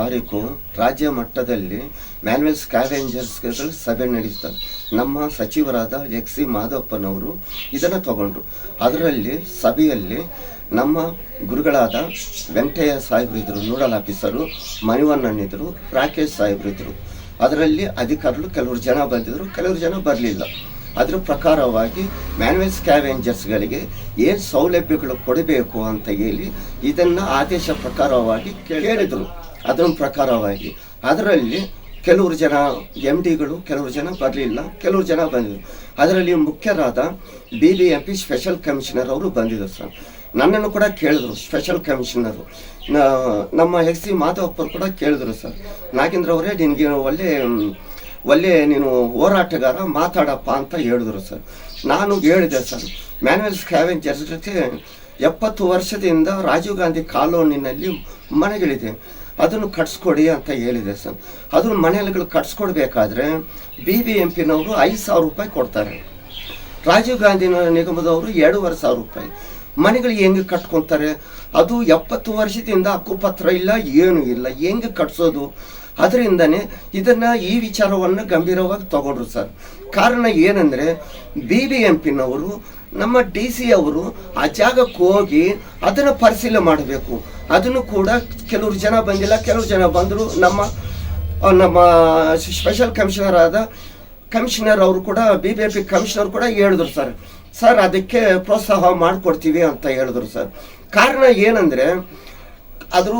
ತಾರೀಕು ರಾಜ್ಯ ಮಟ್ಟದಲ್ಲಿ ಮ್ಯಾನ್ಯಲ್ ಸ್ಕ್ಯಾವೆಂಜರ್ಸ್ಗಳು ಸಭೆ ನಡೆಸ್ತಾರೆ ನಮ್ಮ ಸಚಿವರಾದ ಎಕ್ಸ್ ಸಿ ಮಾಧವಪ್ಪನವರು ಇದನ್ನು ತಗೊಂಡ್ರು. ಅದರಲ್ಲಿ ಸಭೆಯಲ್ಲಿ ನಮ್ಮ ಗುರುಗಳಾದ ವೆಂಕಟಯ್ಯ ಸಾಹೇಬರಿದ್ದರು ನೋಡಲ್ ಆಫೀಸರು ಮಣಿವಣ್ಣನಿದ್ರು ರಾಕೇಶ್ ಸಾಹೇಬರಿದ್ದರು ಅದರಲ್ಲಿ ಅಧಿಕಾರಿಗಳು ಕೆಲವರು ಜನ ಬಂದಿದ್ರು, ಕೆಲವರು ಜನ ಬರಲಿಲ್ಲ. ಅದರ ಪ್ರಕಾರವಾಗಿ ಮ್ಯಾನ್ಯಲ್ ಸ್ಕ್ಯಾವೆಂಜರ್ಸ್ಗಳಿಗೆ ಏನು ಸೌಲಭ್ಯಗಳು ಕೊಡಬೇಕು ಅಂತ ಹೇಳಿ ಇದನ್ನು ಆದೇಶ ಪ್ರಕಾರವಾಗಿ ಕೇಳಿದರು. ಅದರ ಪ್ರಕಾರವಾಗಿ. ಅದರಲ್ಲಿ ಕೆಲವರು ಜನ ಎಂ ಡಿಗಳು ಕೆಲವರು ಜನ ಬರಲಿಲ್ಲ, ಕೆಲವರು ಜನ ಬಂದಿದ್ರು. ಅದರಲ್ಲಿ ಮುಖ್ಯರಾದ B B M P special commissioner ಅವರು ಬಂದಿದ್ದರು ಸರ್. ನನ್ನನ್ನು ಕೂಡ ಕೇಳಿದ್ರು ಸ್ಪೆಷಲ್ ಕಮಿಷನರು ನಮ್ಮ ಎಸ್ ಸಿ ಮಾಧವಪ್ಪರು ಕೂಡ ಕೇಳಿದ್ರು ಸರ್. ನಾಗೇಂದ್ರ ಅವರೇ, ನಿನಗೆ ಒಳ್ಳೆ ಒಳ್ಳೆ ನೀನು ಹೋರಾಟಗಾರ ಮಾತಾಡಪ್ಪ ಅಂತ ಹೇಳಿದ್ರು ಸರ್. ನಾನು ಹೇಳಿದೆ ಸರ್ ಮ್ಯಾನ್ಯಲ್ ಜೊತೆ ಎಪ್ಪತ್ತು ವರ್ಷದಿಂದ ರಾಜೀವ್ ಗಾಂಧಿ ಕಾಲೋನಿನಲ್ಲಿ ಮನೆಗಳಿದೆ. ಅದನ್ನು ಕಟ್ಸ್ಕೊಡಿ ಅಂತ ಹೇಳಿದೆ ಸರ್. ಅದನ್ನು ಮನೆಯಲ್ಲಿ ಕಟ್ಸ್ಕೊಡ್ಬೇಕಾದ್ರೆ ಬಿ ಬಿ ಎಂ ಪಿನವರು ಐದು ಸಾವಿರ ರೂಪಾಯಿ ಕೊಡ್ತಾರೆ. ರಾಜೀವ್ ಗಾಂಧಿ ನಿಗಮದವರು ಎರಡೂವರೆ ಸಾವಿರ ರೂಪಾಯಿ. ಮನೆಗಳು ಹೆಂಗೆ ಕಟ್ಕೊತಾರೆ? ಅದು ಎಪ್ಪತ್ತು ವರ್ಷದಿಂದ ಹಕ್ಕುಪತ್ರ ಇಲ್ಲ, ಏನೂ ಇಲ್ಲ. ಹೆಂಗೆ ಕಟ್ಸೋದು? ಅದರಿಂದನೇ ಇದನ್ನು ಈ ವಿಚಾರವನ್ನು ಗಂಭೀರವಾಗಿ ತಗೊಂಡ್ರು ಸರ್. ಕಾರಣ ಏನಂದರೆ ಬಿ ಬಿ ಎಂ ಪಿನವರು ನಮ್ಮ ಡಿ ಸಿ ಅವರು ಆ ಜಾಗಕ್ಕೆ ಹೋಗಿ ಅದನ್ನು ಪರಿಶೀಲನೆ ಮಾಡಬೇಕು. ಅದನ್ನು ಕೂಡ ಕೆಲವರು ಜನ ಬಂದಿಲ್ಲ ಕೆಲವು ಜನ ಬಂದರು. ನಮ್ಮ ನಮ್ಮ ಸ್ಪೆಷಲ್ ಕಮಿಷನರ್ ಆದ ಕಮಿಷನರ್ ಅವರು ಕೂಡ ಬಿ ಬಿ ಪಿ ಕಮಿಷನರ್ ಕೂಡ ಹೇಳಿದ್ರು ಸರ್. ಸರ್, ಅದಕ್ಕೆ ಪ್ರೋತ್ಸಾಹ ಮಾಡಿಕೊಡ್ತೀವಿ ಅಂತ ಹೇಳಿದ್ರು ಸರ್. ಕಾರಣ ಏನಂದರೆ ಅದ್ರ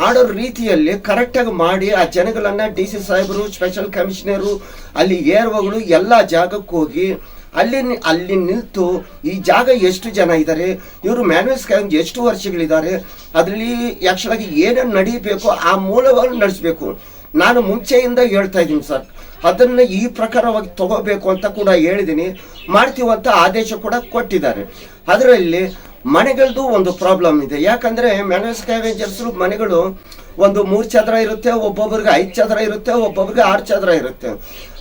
ಮಾಡೋ ರೀತಿಯಲ್ಲಿ ಕರೆಕ್ಟಾಗಿ ಮಾಡಿ ಆ ಜನಗಳನ್ನು ಡಿ ಸಿ ಸಾಹೇಬರು ಸ್ಪೆಷಲ್ ಕಮಿಷನರು ಅಲ್ಲಿ ಏರ್ವಗಳು ಎಲ್ಲ ಜಾಗಕ್ಕೆ ಹೋಗಿ ಅಲ್ಲಿ ಅಲ್ಲಿ ನಿಂತು ಈ ಜಾಗ ಎಷ್ಟು ಜನ ಇದ್ದಾರೆ ಇವರು ಮ್ಯಾನ್ಯಲ್ ಸ್ಕ್ಯಾನ್ ಎಷ್ಟು ವರ್ಷಗಳಿದ್ದಾರೆ? ಅದರಲ್ಲಿ ಆ್ಯಕ್ಚುಲಾಗಿ ಏನೇನು ನಡೀಬೇಕು, ಆ ಮೂಲವನ್ನು ನಡೆಸಬೇಕು. ನಾನು ಮುಂಚೆಯಿಂದ ಹೇಳ್ತಾ ಇದ್ದೀನಿ ಸರ್. ಅದನ್ನು ಈ ಪ್ರಕಾರವಾಗಿ ತಗೋಬೇಕು ಅಂತ ಕೂಡ ಹೇಳಿದ್ದೀನಿ. ಮಾಡ್ತೀವಂತ ಆದೇಶ ಕೂಡ ಕೊಟ್ಟಿದ್ದಾರೆ. ಅದರಲ್ಲಿ ಮನೆಗಳದ್ದು ಒಂದು ಪ್ರಾಬ್ಲಮ್ ಇದೆ. ಯಾಕಂದ್ರೆ ಮ್ಯಾನೇಜ್ ಸ್ಕ್ಯಾವೇಜರ್ಸ್ ಮನೆಗಳು ಒಂದು ಮೂರು ಚದರ ಇರುತ್ತೆ, ಒಬ್ಬೊಬ್ರಿಗೆ ಐದು ಚದರ ಇರುತ್ತೆ, ಒಬ್ಬೊಬ್ರಿಗೆ ಆರು ಚದರ ಇರುತ್ತೆ.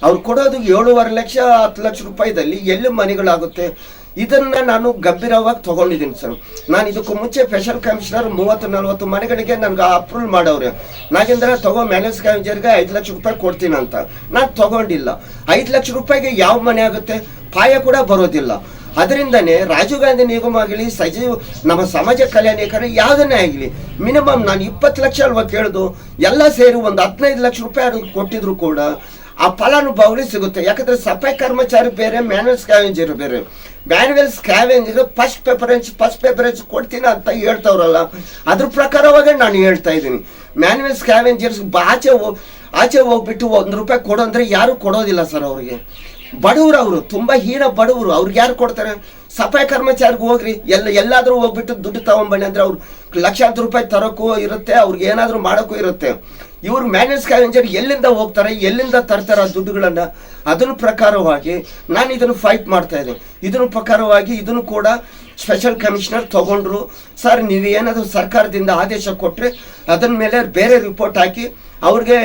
ಅವ್ರು ಕೊಡೋದು ಏಳುವರೆ ಲಕ್ಷ, ಹತ್ತು ಲಕ್ಷ ರೂಪಾಯಿದಲ್ಲಿ ಎಲ್ಲಿ ಮನೆಗಳಾಗುತ್ತೆ? ಇದನ್ನ ನಾನು ಗಂಭೀರವಾಗಿ ತಗೊಂಡಿದ್ದೀನಿ ಸರ್. ನಾನು ಇದಕ್ಕೂ ಮುಂಚೆ ಸ್ಪೆಷಲ್ ಕಮಿಷನರ್ ಮೂವತ್ತು, ನಲ್ವತ್ತು ಮನೆಗಳಿಗೆ ನನಗೆ ಅಪ್ರೂವ್ ಮಾಡವ್ರೆ. ನಾಗೇಂದ್ರ, ತಗೋ ಮ್ಯಾನೇಜ್ ಕಮಿಷನರ್ಗೆ ಐದು ಲಕ್ಷ ರೂಪಾಯಿ ಕೊಡ್ತೀನಿ ಅಂತ. ನಾನು ತಗೊಂಡಿಲ್ಲ. ಐದು ಲಕ್ಷ ರೂಪಾಯಿಗೆ ಯಾವ ಮನೆ ಆಗುತ್ತೆ? ಪಾಯ ಕೂಡ ಬರೋದಿಲ್ಲ. ಅದರಿಂದನೇ ರಾಜೀವ್ ಗಾಂಧಿ ನಿಗಮ ಆಗಲಿ, ಸಜೀವ್ ನಮ್ಮ ಸಮಾಜ ಕಲ್ಯಾಣಿಕರ ಯಾವುದನ್ನೇ ಆಗಲಿ ಮಿನಿಮಮ್ ನಾನು ಇಪ್ಪತ್ತು ಲಕ್ಷ ಅಲ್ವಾ ಕೇಳಿದು? ಎಲ್ಲ ಸೇರಿ ಒಂದು ಹದಿನೈದು ಲಕ್ಷ ರೂಪಾಯಿ ಕೊಟ್ಟಿದ್ರು ಕೂಡ ಆ ಫಲಾನುಭವಿಗಳು ಸಿಗುತ್ತೆ. ಯಾಕಂದ್ರೆ ಸಫಾಯಿ ಕರ್ಮಚಾರಿ ಬೇರೆ ಮ್ಯಾನುವಲ್ ಸ್ಕ್ಯಾವೆಂಜರ್ ಬೇರೆ. Manual scavenger first preference first preference ಕೊಡ್ತೀನಿ ಅಂತ ಹೇಳ್ತಾವ್ರಲ್ಲ, ಅದ್ರ ಪ್ರಕಾರವಾಗಿ ನಾನು ಹೇಳ್ತಾ ಇದ್ದೀನಿ. ಮ್ಯಾನ್ಯಲ್ ಸ್ಕ್ಯಾವೆಂಜರ್ಸ್ ಆಚೆ ಹೋಗಿ ಆಚೆ ಹೋಗ್ಬಿಟ್ಟು ಒಂದು ರೂಪಾಯಿ ಕೊಡು ಅಂದ್ರೆ ಯಾರು ಕೊಡೋದಿಲ್ಲ ಸರ್ ಅವ್ರಿಗೆ. ಬಡವರು ಅವರು, ತುಂಬಾ ಹೀನ ಬಡವರು. ಅವ್ರಿಗೆ ಯಾರು ಕೊಡ್ತಾರೆ? ಸಫಾಯಿ ಕರ್ಮಚಾರಿಗೆ ಹೋಗ್ರಿ. ಎಲ್ಲ ಎಲ್ಲಾದ್ರೂ ಹೋಗ್ಬಿಟ್ಟು ದುಡ್ಡು ತಗೊಂಬನ್ನಿ ಅಂದ್ರೆ ಅವ್ರು ಲಕ್ಷಾಂತರ ರೂಪಾಯಿ ತರೋಕ್ಕೂ ಇರುತ್ತೆ, ಅವ್ರಿಗೆ ಏನಾದ್ರೂ ಮಾಡೋಕ್ಕೂ ಇರುತ್ತೆ. ಇವ್ರು ಮ್ಯಾನೇಜ್ ಕ್ಯಾಲೆಂಜರ್ ಎಲ್ಲಿಂದ ಹೋಗ್ತಾರೆ, ಎಲ್ಲಿಂದ ತರ್ತಾರೆ ಆ ದುಡ್ಡುಗಳನ್ನು ಅದನ್ನು ಪ್ರಕಾರವಾಗಿ ನಾನು ಇದನ್ನು ಫೈಟ್ ಮಾಡ್ತಾ ಇದ್ದೀನಿ. ಇದನ್ನ ಪ್ರಕಾರವಾಗಿ ಇದನ್ನು ಕೂಡ ಸ್ಪೆಷಲ್ ಕಮಿಷನರ್ ತಗೊಂಡ್ರು. ಸರ್ ನೀವು ಏನಾದರೂ ಸರ್ಕಾರದಿಂದ ಆದೇಶ ಕೊಟ್ಟರೆ ಅದನ್ನ ಮೇಲೆ ಬೇರೆ ರಿಪೋರ್ಟ್ ಹಾಕಿ ಅವ್ರಿಗೆ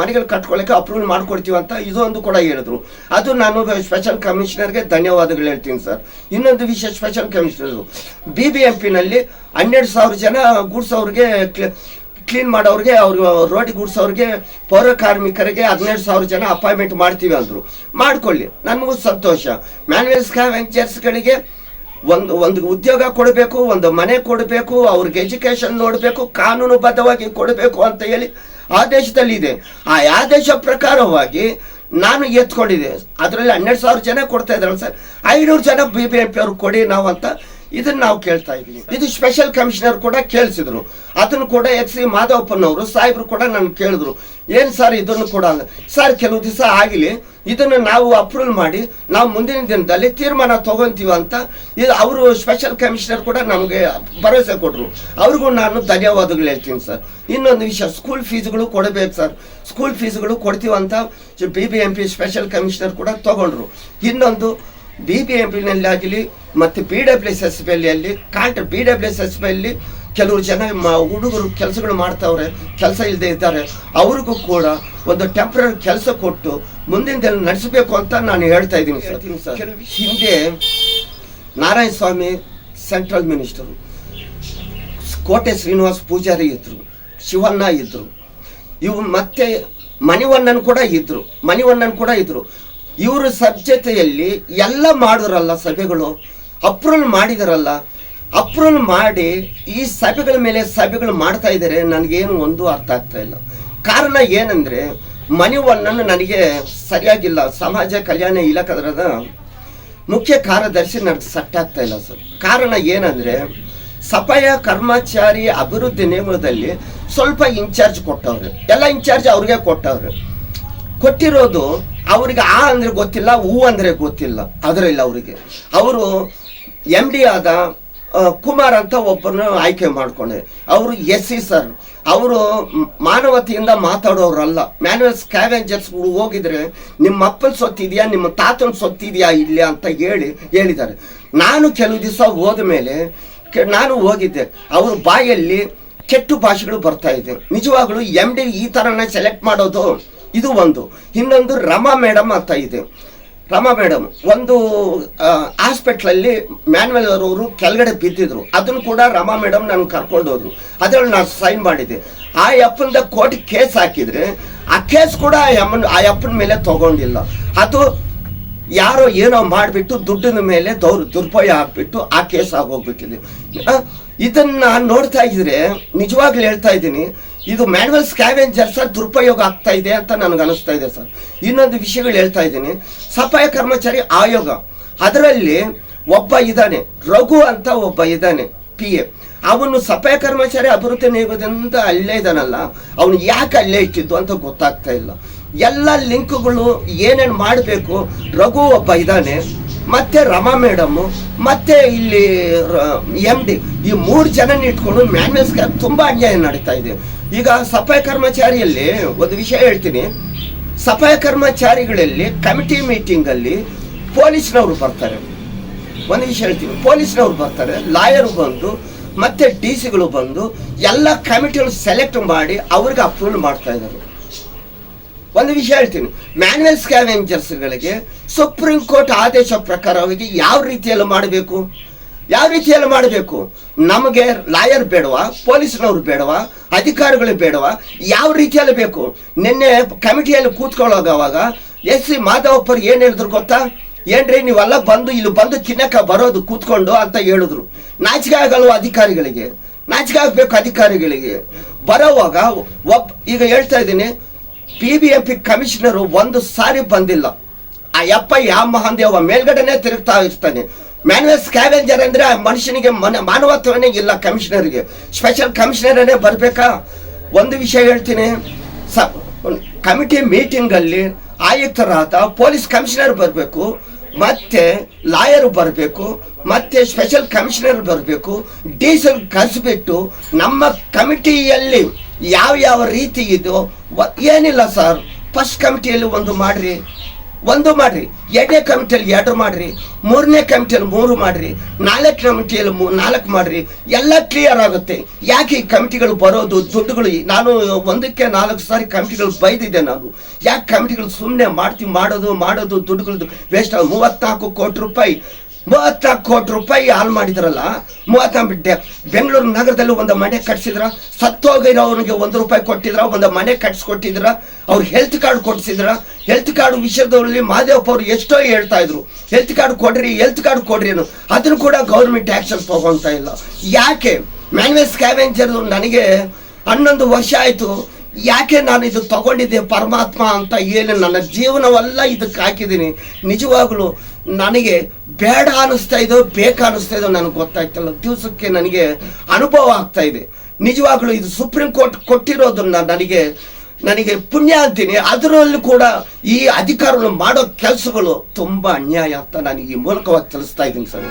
ಮನೆಗಳು ಕಟ್ಕೊಳ್ಳೋಕೆ ಅಪ್ರೂವಲ್ ಮಾಡ್ಕೊಡ್ತೀವಿ ಅಂತ ಇದೊಂದು ಕೂಡ ಹೇಳಿದ್ರು. ಅದು ನಾನು ಸ್ಪೆಷಲ್ ಕಮಿಷನರ್ಗೆ ಧನ್ಯವಾದಗಳು ಹೇಳ್ತೀನಿ ಸರ್. ಇನ್ನೊಂದು ವಿಷಯ special commissioner B B M ಪಿನಲ್ಲಿ ಹನ್ನೆರಡು ಸಾವಿರ ಜನ ಗೂಡ್ಸ್ ಅವ್ರಿಗೆ ಕ್ಲೀನ್ ಮಾಡೋರಿಗೆ ಅವ್ರಿಗೆ ರೋಡಿ ಗುಡ್ಸೋರಿಗೆ, ಪೌರ ಕಾರ್ಮಿಕರಿಗೆ ಹದಿನೈದು ಸಾವಿರ ಜನ ಅಪಾಯಿಂಟ್ಮೆಂಟ್ ಮಾಡ್ತೀವಿ ಅಂದರು. ಮಾಡ್ಕೊಳ್ಳಿ. ನನಗೂ ಸಂತೋಷ. ಮ್ಯಾನ್ಯಲ್ ಸ್ಕ್ಯಾವೆಂಚರ್ಸ್ಗಳಿಗೆ ಒಂದು ಒಂದು ಉದ್ಯೋಗ ಕೊಡಬೇಕು, ಒಂದು ಮನೆ ಕೊಡಬೇಕು, ಅವ್ರಿಗೆ ಎಜುಕೇಶನ್ ನೋಡಬೇಕು ಕಾನೂನುಬದ್ಧವಾಗಿ ಕೊಡಬೇಕು ಅಂತ ಹೇಳಿ ಆದೇಶದಲ್ಲಿ ಇದೆ ಆ ಆದೇಶ ಪ್ರಕಾರವಾಗಿ ನಾನು ಎತ್ಕೊಂಡಿದ್ದೆ ಅದರಲ್ಲಿ ಹನ್ನೆರಡು ಸಾವಿರ ಜನ ಕೊಡ್ತಾ ಇದ್ರಲ್ಲ ಸರ್, ಐನೂರು ಜನ ಬಿ ಬಿ ಎಂ ಪಿ ಅವ್ರಿಗೆ ಕೊಡಿ ನಾವು ಅಂತ ಇದನ್ನ ನಾವು ಕೇಳ್ತಾ ಇದೀವಿ ಇದು ಸ್ಪೆಷಲ್ ಕಮಿಷನರ್ ಕೂಡ ಕೇಳಿಸಿದ್ರು. ಅದನ್ನು ಕೂಡ ಎಚ್ ಸಿ ಮಾಧವಪ್ಪನವರು, ಸಾಹೇಬ್ರು ಕೂಡ ನಾನು ಕೇಳಿದ್ರು. ಏನು ಸರ್ ಇದನ್ನು ಕೂಡ ಸರ್ ಕೆಲವು ದಿವಸ ಆಗಲಿ, ಇದನ್ನು ನಾವು ಅಪ್ರೂವಲ್ ಮಾಡಿ, ನಾವು ಮುಂದಿನ ದಿನದಲ್ಲಿ ತೀರ್ಮಾನ ತಗೊಂತೀವಿ ಅಂತ ಇದು ಅವರು ಸ್ಪೆಷಲ್ ಕಮಿಷನರ್ ಕೂಡ ನಮಗೆ ಭರವಸೆ ಕೊಟ್ಟರು ಅವ್ರಿಗೂ ನಾನು ಧನ್ಯವಾದಗಳು ಹೇಳ್ತೀನಿ ಸರ್ ಇನ್ನೊಂದು ವಿಷಯ ಸ್ಕೂಲ್ ಫೀಸ್ಗಳು ಕೊಡಬೇಕು ಸರ್ ಸ್ಕೂಲ್ ಫೀಸ್ಗಳು ಕೊಡ್ತೀವಂತ B B M P special commissioner ಕೂಡ ತಗೊಂಡ್ರು. ಇನ್ನೊಂದು ಬಿ ಬಿ ಎಂ ಪಿನಲ್ಲಿ ಆಗಲಿ ಮತ್ತು ಬಿ ಡಬ್ಲ್ಯೂ ಎಸ್ ಎಸ್ ಅಲ್ಲಿ ಕಾಂಟ್ರ ಬಿ ಡಬ್ಲ್ಯೂ ಎಸ್ ಎಸ್ ಅಲ್ಲಿ ಕೆಲವರು ಜನ ಮ ಹುಡುಗರು ಕೆಲಸಗಳು ಮಾಡ್ತಾವ್ರೆ ಕೆಲಸ ಇಲ್ಲದೆ ಇದ್ದಾರೆ ಅವ್ರಿಗೂ ಕೂಡ ಒಂದು ಟೆಂಪ್ರರಿ ಕೆಲಸ ಕೊಟ್ಟು ಮುಂದಿನ ದಿನ ನಡೆಸಬೇಕು ಅಂತ ನಾನು ಹೇಳ್ತಾ ಇದ್ದೀನಿ ಸರ್. ಹಿಂದೆ ನಾರಾಯಣ ಸ್ವಾಮಿ ಸೆಂಟ್ರಲ್ ಮಿನಿಸ್ಟರು ಕೋಟೆ ಶ್ರೀನಿವಾಸ್ ಪೂಜಾರಿ ಇದ್ದರು ಶಿವಣ್ಣ ಇದ್ದರು ಇವು ಮತ್ತೆ ಮಣಿವಣ್ಣನ್ ಕೂಡ ಇದ್ದರು ಮಣಿವಣ್ಣನ್ ಕೂಡ ಇದ್ರು. ಇವ್ರ ಸಜ್ಜತೆಯಲ್ಲಿ ಎಲ್ಲ ಮಾಡಿದ್ರಲ್ಲ ಸಭೆಗಳು? ಅಪ್ರೂವಲ್ ಮಾಡಿದಾರಲ್ಲ? ಅಪ್ರೂವಲ್ ಮಾಡಿ ಈ ಸಭೆಗಳ ಮೇಲೆ ಸಭೆಗಳು ಮಾಡ್ತಾ ಇದ್ದಾರೆ, ನನಗೇನು ಒಂದು ಅರ್ಥ ಆಗ್ತಾ ಇಲ್ಲ. ಕಾರಣ ಏನಂದ್ರೆ ಮಣಿವಣ್ಣನ್ ನನಗೆ ಸರಿಯಾಗಿಲ್ಲ. ಸಮಾಜ ಕಲ್ಯಾಣ ಇಲಾಖೆದ ಮುಖ್ಯ ಕಾರ್ಯದರ್ಶಿ ನನಗೆ ಸಟ್ ಆಗ್ತಾ ಇಲ್ಲ ಸರ್. ಕಾರಣ ಏನಂದ್ರೆ ಸಫಾಯ ಕರ್ಮಚಾರಿ ಅಭಿವೃದ್ಧಿ ನಿಯಮದಲ್ಲಿ ಸ್ವಲ್ಪ ಇನ್ಚಾರ್ಜ್ ಕೊಟ್ಟವ್ರೆ. ಎಲ್ಲ ಇನ್ಚಾರ್ಜ್ ಅವ್ರಿಗೆ ಕೊಟ್ಟವ್ರೆ. ಕೊಟ್ಟಿರೋದು ಅವ್ರಿಗೆ ಆ ಅಂದ್ರೆ ಗೊತ್ತಿಲ್ಲ ಹೂ ಅಂದ್ರೆ ಗೊತ್ತಿಲ್ಲ. ಅದರಲ್ಲಿ ಅವರಿಗೆ. ಅವರು ಎಂ ಡಿ ಆದ ಕುಮಾರ್ ಅಂತ ಒಬ್ಬರನ್ನ ಆಯ್ಕೆ ಮಾಡ್ಕೊಂಡೆ. ಅವರು ಎಸ್ ಸಿ ಸರ್. ಅವರು ಮಾನವತೆಯಿಂದ ಮಾತಾಡೋರಲ್ಲ. ಮ್ಯಾನುವಲ್ ಸ್ಕ್ಯಾವೆಂಜರ್ಸ್ ಹೋಗಿದ್ರೆ, ನಿಮ್ಮ ಅಪ್ಪನ ಸೊತ್ತಿದೆಯಾ, ನಿಮ್ಮ ತಾತನ ಸೊತ್ತಿದೆಯಾ ಇಲ್ಲ ಅಂತ ಹೇಳಿ, ಹೇಳಿದ್ದಾರೆ. ನಾನು ಕೆಲವು ದಿವಸ ಹೋದ ಮೇಲೆ ನಾನು ಹೋಗಿದ್ದೆ. ಅವ್ರ ಬಾಯಲ್ಲಿ ಕೆಟ್ಟು ಭಾಷೆಗಳು ಬರ್ತಾ ಇದೆ. ನಿಜವಾಗ್ಲೂ ಎಂ ಡಿ ಈ ಥರನೇ ಸೆಲೆಕ್ಟ್ ಮಾಡೋದು ಇದು ಒಂದು. ಇನ್ನೊಂದು ರಮಾ ಮೇಡಮ್ ಅಂತ ಇದೆ. ರಮಾ ಮೇಡಮ್ ಒಂದು ಹಾಸ್ಪಿಟ್ಲಲ್ಲಿ ಮ್ಯಾನ್ವಲ್ ಅವರು ಕೆಳಗಡೆ ಬಿದ್ದಿದ್ರು. ಅದನ್ನು ಕೂಡ ರಮಾ ಮೇಡಮ್ ನಾನು ಕರ್ಕೊಂಡು ಹೋದ್ರು ಅದ್ರಲ್ಲಿ ನಾನು ಸೈನ್ ಮಾಡಿದ್ದೆ ಆ ಯಪ್ಪಂದ ಕೋರ್ಟ್ ಕೇಸ್ ಹಾಕಿದ್ರೆ, ಆ ಕೇಸ್ ಕೂಡ ಆ ಅಮ್ಮನ, ಆ ಯಪ್ಪನ ಮೇಲೆ ತಗೊಂಡಿಲ್ಲ. ಅದು ಯಾರೋ ಏನೋ ಮಾಡಿಬಿಟ್ಟು ದುಡ್ಡಿನ ಮೇಲೆ ದೌರ್ ದುರುಪಯೋಗ ಹಾಕ್ಬಿಟ್ಟು ಆ ಕೇಸ್ ಆಗೋಗ್ಬಿಟ್ಟಿದೆ. ಇದನ್ನು ನಾನು ನೋಡ್ತಾ ಇದ್ರೆ, ನಿಜವಾಗ್ಲೂ ಹೇಳ್ತಾ ಇದ್ದೀನಿ ಇದು ಮ್ಯಾನ್ಯಲ್ ಸ್ಕ್ಯಾವೆಂಜರ್ಸ್ ದುರುಪಯೋಗ ಆಗ್ತಾ ಇದೆ ಅಂತ ನನಗೆ ಅನಿಸ್ತಾ ಇದೆ, ಸರ್. ಇನ್ನೊಂದು ವಿಷಯಗಳು ಹೇಳ್ತಾ ಇದ್ದೀನಿ. ಸಫಾಯ ಕರ್ಮಚಾರಿ ಆಯೋಗ. ಅದರಲ್ಲಿ ಒಬ್ಬ ಇದ್ದಾನೆ. ರಘು ಅಂತ ಒಬ್ಬ ಇದ್ದಾನೆ ಪಿ ಎ ಅವನು ಸಫಾಯ ಕರ್ಮಚಾರಿ ಅಭಿವೃದ್ಧಿ ನಿಗಮದಿಂದ ಅಲ್ಲೇ ಇದ್ದಾನಲ್ಲ. ಅವನು ಯಾಕೆ ಅಲ್ಲೇ ಇಟ್ಟಿದ್ದು ಅಂತ ಗೊತ್ತಾಗ್ತಾ ಇಲ್ಲ. ಎಲ್ಲ ಲಿಂಕ್ಗಳು ಏನೇನು ಮಾಡಬೇಕು? ರಘು ಒಬ್ಬ ಇದ್ದಾನೆ, ಮತ್ತೆ ರಮಾ ಮೇಡಮ್ ಮತ್ತೆ ಇಲ್ಲಿ ಎಂ ಡಿ ಈ ಮೂರು ಜನ ಇಟ್ಕೊಂಡು ಮ್ಯಾನ್ಯಲ್ಸ್ ತುಂಬಾ ಅನ್ಯಾಯ ನಡೀತಾ ಇದೆ. ಈಗ ಸಫಾಯಿ ಕರ್ಮಚಾರಿಯಲ್ಲಿ ಒಂದು ವಿಷಯ ಹೇಳ್ತೀನಿ. ಸಫಾಯಿ ಕರ್ಮಚಾರಿಗಳಲ್ಲಿ ಕಮಿಟಿ ಮೀಟಿಂಗ್ ಅಲ್ಲಿ ಪೊಲೀಸ್ನವರು ಬರ್ತಾರೆ. ಒಂದು ವಿಷಯ ಹೇಳ್ತೀನಿ. ಪೊಲೀಸ್ನವರು ಬರ್ತಾರೆ, ಲಾಯರ್ ಬಂದು, ಮತ್ತೆ ಡಿ ಸಿಗಳು ಬಂದು, ಎಲ್ಲ ಕಮಿಟಿಗಳು ಸೆಲೆಕ್ಟ್ ಮಾಡಿ ಅವ್ರಿಗೆ ಅಪ್ರೂವಲ್ ಮಾಡ್ತಾ ಇದ್ದಾರೆ. ಒಂದು ವಿಷಯ ಹೇಳ್ತೀನಿ. ಮ್ಯಾನ್ಯಲ್ ಸ್ಕ್ಯಾವೆಂಜರ್ಸ್ಗಳಿಗೆ ಸುಪ್ರೀಂ ಕೋರ್ಟ್ ಆದೇಶ ಪ್ರಕಾರವಾಗಿ ಯಾವ ರೀತಿಯಲ್ಲಿ ಮಾಡಬೇಕು? ಯಾವ ರೀತಿಯಲ್ಲಿ ಮಾಡಬೇಕು? ನಮಗೆ ಲಾಯರ್ ಬೇಡವಾ? ಪೊಲೀಸ್ನವ್ರು ಬೇಡವಾ? ಅಧಿಕಾರಿಗಳು ಬೇಡವಾ? ಯಾವ ರೀತಿಯಲ್ಲಿ ಬೇಕು? ನಿನ್ನೆ ಕಮಿಟಿಯಲ್ಲಿ ಕೂತ್ಕೊಳ್ಳೋಗವಾಗ ಎಸ್ ಸಿ ಮಾಧವಪ್ಪರು ಏನು ಹೇಳಿದ್ರು ಗೊತ್ತಾ? ಏನ್ರಿ, ನೀವೆಲ್ಲ ಬಂದು, ಇಲ್ಲಿ ಬಂದು ತಿನ್ನಕ ಬರೋದು ಕೂತ್ಕೊಂಡು ಅಂತ ಹೇಳಿದ್ರು. ನಾಚಿಕೆ ಆಗಲ್ವ ಅಧಿಕಾರಿಗಳಿಗೆ? ನಾಚಿಕೆ ಆಗಬೇಕು ಅಧಿಕಾರಿಗಳಿಗೆ. ಬರೋವಾಗ ಒಬ್ಬ ಈಗ ಹೇಳ್ತಾ ಇದ್ದೀನಿ P B M P commissioner ಒಂದು ಸಾರಿ ಬಂದಿಲ್ಲ. ಆ ಯಪ್ಪ ಯಾವ ಮಹಾಂದೇವ ಮೇಲ್ಗಡೆನೆ ತಿರುಗ್ತಾ ಇರ್ತಾನೆ. ಮ್ಯಾನ್ಯಲ್ ಸ್ಕ್ಯಾವೆಂಜರ್ ಅಂದ್ರೆ ಮನುಷ್ಯನಿಗೆ ಮನ, ಮಾನವತ್ವನೇ ಇಲ್ಲ ಕಮಿಷನರ್ಗೆ ಸ್ಪೆಷಲ್ ಕಮಿಷನರೇ ಬರ್ಬೇಕಾ? ಒಂದು ವಿಷಯ ಹೇಳ್ತೀನಿ. ಸ ಕಮಿಟಿ ಮೀಟಿಂಗ್ ಅಲ್ಲಿ ಆಯುಕ್ತರಾದ ಪೊಲೀಸ್ ಕಮಿಷನರ್ ಬರಬೇಕು, ಮತ್ತೆ ಲಾಯರ್ ಬರಬೇಕು, ಮತ್ತೆ ಸ್ಪೆಷಲ್ ಕಮಿಷನರ್ ಬರಬೇಕು ಡೀಸೆಲ್ ಕಲಿಸ್ಬಿಟ್ಟು ನಮ್ಮ ಕಮಿಟಿಯಲ್ಲಿ ಯಾವ ಯಾವ ರೀತಿ ಇದು ಏನಿಲ್ಲ ಸರ್ ಫಸ್ಟ್ ಕಮಿಟಿಯಲ್ಲಿ ಒಂದು ಮಾಡ್ರಿ. ಒಂದು ಮಾಡ್ರಿ. ಎರಡನೇ ಕಮಿಟಿಯಲ್ಲಿ ಎರಡು ಮಾಡ್ರಿ. ಮೂರನೇ ಕಮಿಟಿಯಲ್ಲಿ ಮೂರು ಮಾಡ್ರಿ. ನಾಲ್ಕು ಕಮಿಟಿಯಲ್ಲಿ ನಾಲ್ಕು ಮಾಡ್ರಿ. ಎಲ್ಲ ಕ್ಲಿಯರ್ ಆಗುತ್ತೆ. ಯಾಕೆ ಈ ಕಮಿಟಿಗಳು ಬರೋದು, ದುಡ್ಡುಗಳು ನಾನು ಒಂದಕ್ಕೆ ನಾಲ್ಕು ಸಾರಿ ಕಮಿಟಿಗಳು ಬೈದಿದ್ದೆ ನಾನು. ಯಾಕೆ ಕಮಿಟಿಗಳು ಸುಮ್ಮನೆ ಮಾಡ್ತೀವಿ ಮಾಡೋದು ಮಾಡೋದು, ದುಡ್ಡುಗಳದ್ದು ವೇಸ್ಟ್ ಮೂವತ್ತ್ನಾಲ್ಕು ಕೋಟಿ ರೂಪಾಯಿ ಮೂವತ್ನಾಲ್ಕು ಕೋಟಿ ರೂಪಾಯಿ ಹಾಳು ಮಾಡಿದ್ರಲ್ಲ ಮೂವತ್ನಾಲ್ಕು ಬೆಂಗಳೂರು ನಗರದಲ್ಲಿ ಒಂದು ಮನೆ ಕಟ್ಸಿದ್ರ ಸತ್ತೋಗಿರೋನಿಗೆ ಒಂದು ರೂಪಾಯಿ ಕೊಟ್ಟಿದ್ರ, ಒಂದು ಮನೆ ಕಟ್ಸಿಕೊಟ್ಟಿದ್ರ, ಅವ್ರು ಹೆಲ್ತ್ ಕಾರ್ಡ್ ಕೊಡ್ಸಿದ್ರ. ಹೆಲ್ತ್ ಕಾರ್ಡ್ ವಿಷಯದಲ್ಲಿ ಮಾದೇವಪ್ಪ ಅವರು ಎಷ್ಟೋ ಹೇಳ್ತಾ ಇದ್ರು. ಹೆಲ್ತ್ ಕಾರ್ಡ್ ಕೊಡ್ರಿ ಹೆಲ್ತ್ ಕಾರ್ಡ್ ಕೊಡ್ರಿ ಏನು ಅದನ್ನು ಕೂಡ ಗೌರ್ಮೆಂಟ್ ಆ್ಯಕ್ಷನ್ ತಗೊಂತ ಇಲ್ಲ. ಯಾಕೆ? ಮ್ಯಾನ್ವೇಸ್ ಸ್ಕ್ಯಾವೆಂಜರ್ ನನಗೆ ಹನ್ನೊಂದು ವರ್ಷ ಆಯಿತು. ಯಾಕೆ ನಾನು ಇದು ತಗೊಂಡಿದ್ದೆ ಪರಮಾತ್ಮ ಅಂತ ಏನು ನನ್ನ ಜೀವನವೆಲ್ಲ ಇದಕ್ಕೆ ಹಾಕಿದ್ದೀನಿ. ನಿಜವಾಗ್ಲೂ ನನಗೆ ಬೇಡ ಅನ್ನಿಸ್ತಾ ಇದೋ ಬೇಕಾ ಅನ್ನಿಸ್ತಾ ಇದೋ ನನಗೆ ಗೊತ್ತಾಯ್ತಲ್ಲ. ದಿವಸಕ್ಕೆ ನನಗೆ ಅನುಭವ ಆಗ್ತಾ ಇದೆ. ನಿಜವಾಗ್ಲೂ ಇದು ಸುಪ್ರೀಂ ಕೋರ್ಟ್ ಕೊಟ್ಟಿರೋದನ್ನ ನನಗೆ ನನಗೆ ಪುಣ್ಯ ಅಂತೀನಿ. ಅದರಲ್ಲೂ ಕೂಡ ಈ ಅಧಿಕಾರಗಳು ಮಾಡೋ ಕೆಲಸಗಳು ತುಂಬಾ ಅನ್ಯಾಯ ಅಂತ ನನಗೆ ಈ ಮೂಲಕವಾಗಿ ತಿಳಿಸ್ತಾ ಇದ್ದೀನಿ ಸರ್.